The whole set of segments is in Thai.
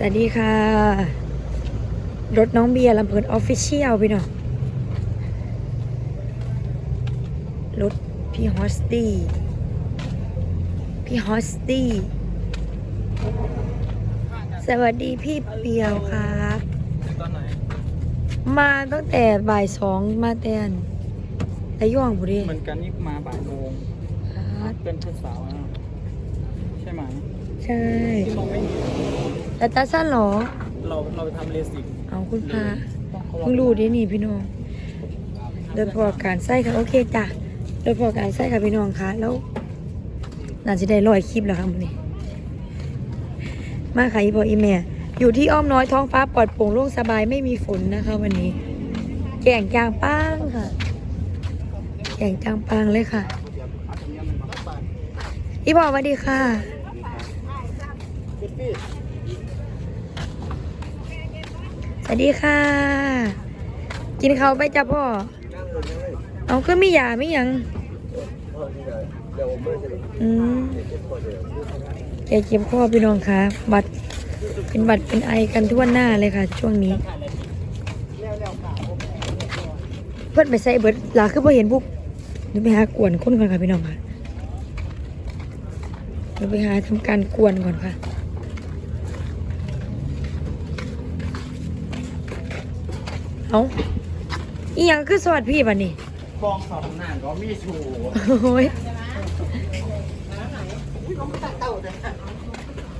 สวัสดีค่ะ รถน้องเบียร์ลำเพลินออฟฟิเชียลพี่น้องรถพี่ฮอสตี้พี่ฮอสตี้สวัสดีพี่เปียวครับตอนไหนมาตั้งแต่บ่ายสองมาแต่นแต่ย่องบุรีเหมือนกันนี่มาบ่ายโมงครับเป็นเพื่อนสาวนะใช่ไหมใช่ ที่มองไม่เห็นแต่ตาสั้นเหรอ เราเราไปทำเลสิกเอาคุณพาต้องเขาเพิ่งรู้ดินี่พี่น้อง โดยประกอบการไส้ค่ะโอเคจ้ะ โดยประกอบการไส้ค่ะพี่น้องคะแล้วน่าจะได้ร้อยคลิปแล้วค่ะมื้อนี้มาค่ะอีพออีแม่อยู่ที่อ้อมน้อยท้องฟ้าปลอดโปร่งโล่งสบายไม่มีฝนนะคะ วันนี้ แก่งจางป้างค่ะ แก่งจางปางเลยค่ะ อีพอสวัสดีค่ะ วัสดีค่ะ กินข้าวไปจ้ะพ่อ เอาก็มียาไม่ยังอืมแกเจ็บคอพี่น้องคะบัดเป็นบัดเป็นไอกันทั่วหน้าเลยค่ะ ช่วงนี้ เพื่อนไปใส่เบิดหลาคือพอเห็นพวกเดี๋ยวไปหากวนคนก่อนค่ะพี่น้องค่ะเดี๋ยวไปหาทำการกวนก่อนค่ะ เอาอีหยังคือสวัสดพี่บันนี่ฟองสอบหน้าก็มีชูโอ้ย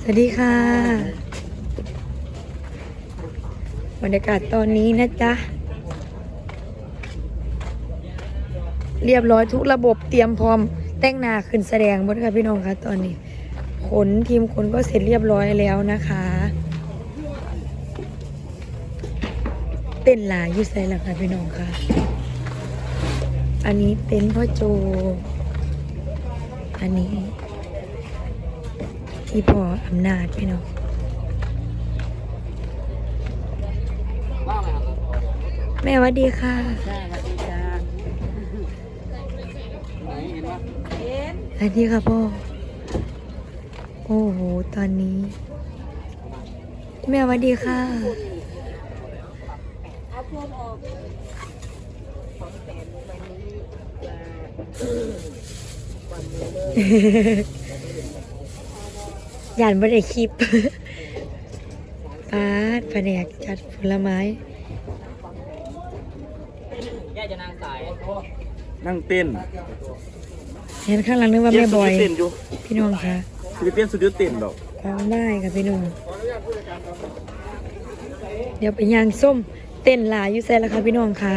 สวัสดีค่ะ บรรยากาศตอนนี้นะจ๊ะ เรียบร้อยทุกระบบเตรียมพร้อม แต่งหน้าขึ้นแสดงหมดค่ะพี่น้องคะตอนนี้ขนทีมขนก็เสร็จเรียบร้อยแล้วนะคะ เต้นหลายอยู่ใส่ละค่ะพี่น้องค่ะ อันนี้เต็นท์พ่อโจ อันนี้ที่พ่ออำนาจพี่น้องแม่วัสดีค่ะใช่สวัสดีจ้าไหนเห็นปะสวัสดีค่ะ พ่อโอ้โหตอนนี้แม่หวัสดีค่ะยานบ่ได้คลิปปาดแผนกจัดผลไม้ย่าจะนางสายนั่งเต้นเห็นข้างหลังนึกว่าแม่บอย เต้นอยู่พี่น้องคะฟิลิปปินส์สุดยอดเต้นดอกร้องได้ค่ะพี่น้องเดี๋ยวไปย่างส้มเต้นลายอยู่แซ่แล้วค่ะพี่น้องคะ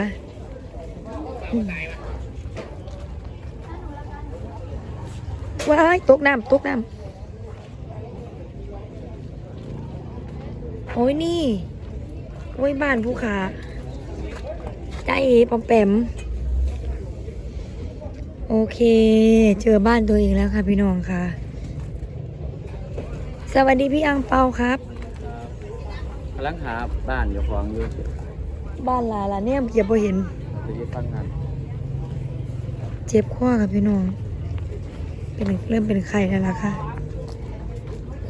ว้ายตกน้ำตกน้ำโอ้ยนี่โอ้ยบ้านผู้ขาใจปอมแปมโอเค เจอบ้านตัวเองแล้วค่ะพี่น้องค่ะ สวัสดีพี่อังเปาครับกำลังหาบ้านอยู่ของอยู่ บ้านหลาล่ะเนี่ยเก็บบ่เห็นจะยึดฟังงานเจ็บข้อค่ะพี่น้อง เป็นเริ่มเป็นไข้แล้วล่ะค่ะ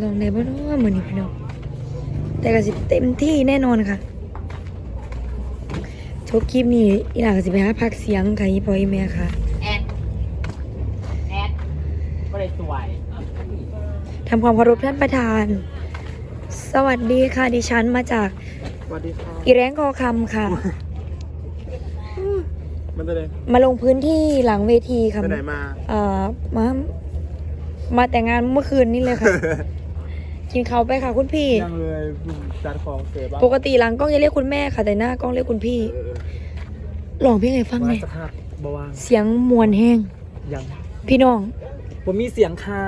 ลองในบ้านว่ามือนี้พี่น้อง แต่ก็สิเต็มที่แน่นอนค่ะโชคคลิปนี้อีหลาก็สิไปหาพักเสียงค่ะอีพออีแม่ค่ะแอดแอดก็เลยสวยทำความเคารพท่านประธาน สวัสดีค่ะดิฉันมาจากส วัสดีครับอีแรงคอคำค่ะ มันจะเลยมาลงพื้นที่หลังเวทีค่ะไปไหนมา เอ่อมา มาแต่งงานเมื่อคืนนี้เลยค่ะ กินเขาวไปค่ะคุณพี่ ยังเลยจัดของเกิดบ้างปกติหลังกล้องจะเรียกคุณแม่ค่ะ แต่หน้ากล้องเรียกคุณพี่ลองเพลงให้ฟังหว่าน่อยสภาพบวางเสียงมวลแห้ง ยัง พี่น้องผมมีเสียงค่ะ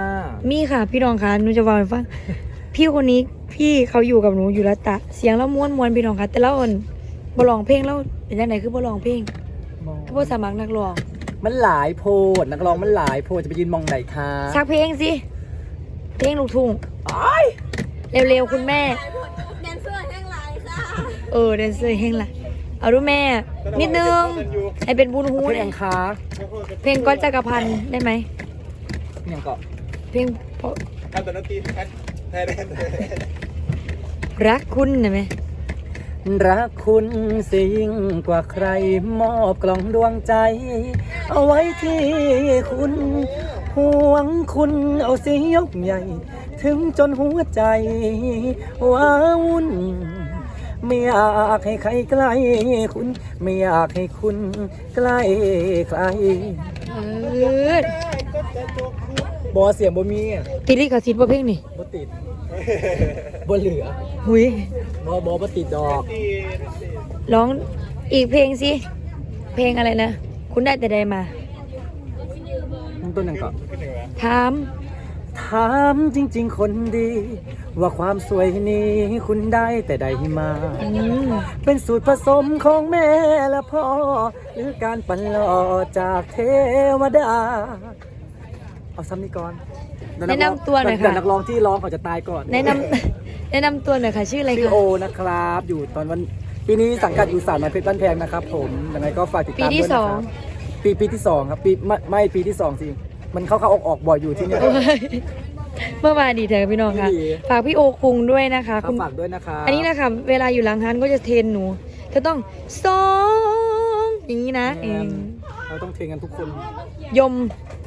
มีค่ะ พี่น้องค่ะหนูจะบอกให้ฟัง พี่คนนี้พี่เขาอยู่กับหนูอยู่แล้วตะ เสียงแล้วม้วนมวนพี่น้องค่ะแต่แล้วอ่อนบร้องเพลงแล้วเป็นยังไงคือบ่ร้องเพลงคือบ่สมัครนักร้องมันหลายโพดนักร้องมันหลายโพดจะไปยืนมองไหนคะสักเพลงสิเพลงลูกทุ่งเร็วๆคุณแม่แดนเซอร์แห้งลายค่ะเออแดนเซอร์แห้งละเอาดูแม่ นิดนึงให้เป็นบุญหูเพลเนี่งยคะเพลงก้อนจักรพันธ์ได้ไหมเพลงก็เพลงเพราะ ทำแต่ดนตรีแทนแทนรักคุณนะไหมรักคุณสิยิ่งกว่าใครมอบกล่องดวงใจ เอาไว้ที่คุณ ห่วงคุณเอาสิยกใหญ่ ถึงจนหัวใจว้าวุ่นไม่อยากให้ใครใกล้คุณ ไม่อยากให้คุณใกล้ใคร เออ บอเสียงบ่มีอะติดลิขสิทธิ์บ่เพลงนี่บ่ติดบ่เหลือหุยบอบอบ่ติดดอกร้องอีกเพลงสิ เพลงอะไรนะ คุณได้แต่ใดมามึงต้นหนึ่งก่อนถามถามจริง ๆ คนดี ว่าความสวยนี้คุณได้แต่ใดมาอืมเป็นสูตรผสมของแม่และพ่อ หรือการปั่นหล่อจากเทวดา เอาซ้ำนี้ก่อนเดี๋ยแนะนำตัวหน่อยเดี๋ค่ะวนักร้องที่ร้องเขาจะตายก่อนแนะนำแนะนำตัวหน่อยค่ะ ชื่ออะไรชื่อคะโอนะครับ อยู่ตอนวันปีนี้สังกัดอยู่สารมันเพชรบ้านแพงนะครับผมยังไงก็ฝากติดปีตามที่ด้วยสนะอคงรับปีปีที่สองครับปีไม่ไม่ปีที่สองสิมันเข้าเข้าออกออกบ่อยอยู่ที่เนี่ยโอ้ยเมื่อวานดีเถอะพี่น้องค่ะ ดี ฝากพี่โอคุงด้วยนะคะครัคุบณฝากด้วยนะครับอันนี้นะคะเวลาอยู่หลังฮันก็จะเทรนหนูเธอต้องสองอย่างนี้นะเองเราต้องเทรนกันทุกคนยมหรือ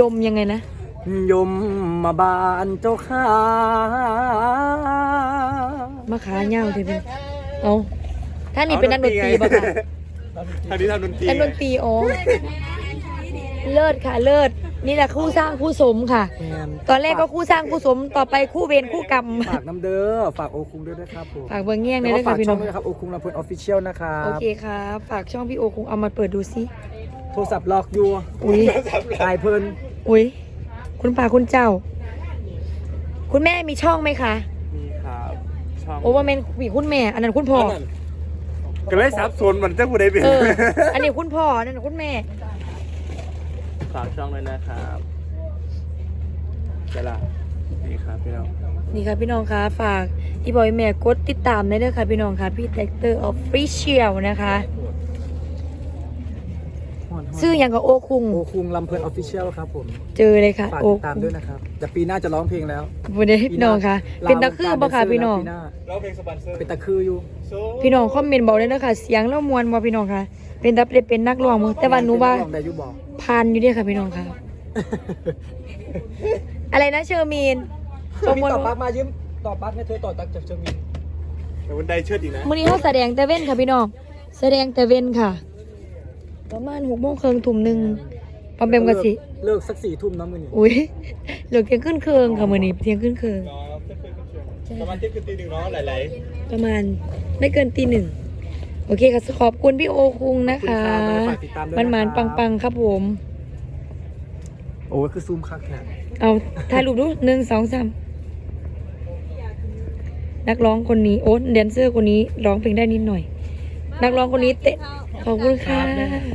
ยมยังไงนะ ยมมาบานเจ้าข้ามาขาเงาเธอเป็นเอาท่านนี่เป็นนักดนตรีป่ะคะทางนี้ทำดนตรีนักดนตรีอ๋อเลิศค่ะเลิศนี่แหละคู่สร้างคู่สมค่ะแมนตอนแรกก็คู่สร้างคู่สมต่อไปคู่เวรคู่กรรม ฝากน้ำเด้อ ฝากโอคุงด้วยนะครับผม ฝากเบอร์เงี้ยงเลแล้ยวก็ด้วยฝาค่ะกพี่ช่น้องงอด้วยนะครับโอคุงลำพูนออฟฟิเชียลนะครับ โอเคครับ ฝากช่องพี่โอคงเอามาเปิดดูซิโทรศัพท์ล็อกอยู่อุ้ย ตายเพลินอุ้ยคุณป่าคุณเจ้า คุณแม่มีช่องไหมคะมีครับช่องโอเวอร์แมนมีคุณแม่ อันนั้นคุณพ่อ ก็เลยซับซ้อนมันจะผู้ใดเป็นเออ อันนี้คุณพ่ออันนั้นคุณแม่ ฝากช่องด้วยนะครับเจล่ะนี่ครับพี่น้องนี่ค่ะพี่น้องคะฝากอีบอยแม่กดติดตามได้เลยค่ะพี่น้องค่ะพี่แท็กเตอร์ออฟฟิเชียลนะคะ ซื้ออย่างกับโอคุง โอคุงลำเพลินออฟฟิเชียลครับผมเจอเลยค่ะฝากโอติดตามคุงด้วยนะครับแต่ปีหน้าจะร้องเพลงแล้วบุเดพี่น้องค่ะ เป็นตะคือบ่ค่ะพี่น้อง ปีหาเราเพลงสปอนเซอร์เป็นตะคืออยู่พี่น้องคอมเมนต์บอกเลยนะคะเสียงแล้วมวนบ่พี่น้องค่ะ เป็นตับได้เป็นนักร้องบ่แต่ว่าหนูว่าลองได้อยุบอก พานอยู่เด้อค่ะพี่น้องค่ะ อะไรนะเชอร์มีนชมีต่อปักมายืมต่อปักเนี่ยเธอต่อตักจากเชอร์มีนแต่วันใดเชิดอีกนะ มื้อนี้เขาแสดงแต่เว้นค่ะพี่น้อง แสดงแต่เว้นค่ะ ประมาณหกโมงครึ่งทุ่มหนึ่งปอมแปมกันสิ เลิกสักสี่ทุ่มน้ำมือนี่อุ้ยเหลือเที่ยงขึ้นเคืองค่ะมื้อนี้เที่ยงขึ้นเคืองประมาณเที่ยงคืนตีหนึ่งเนาะหลายประมาณไม่เกินตีหนึ่งโอเคค่ะขอบคุณพี่โอคุงนะคะฝากติดตามด้วยมันนะหมานครับปังๆครับผม โอ้ยคือซูมคักแค่เอาถ่ายรูปดูหนึ่งสองสามนักร้องคนนี้โอ้แดนเซอร์คนนี้ร้องเพลงได้นิดหน่อย นักร้องคนนี้เตะ ขอบคุณค่ะ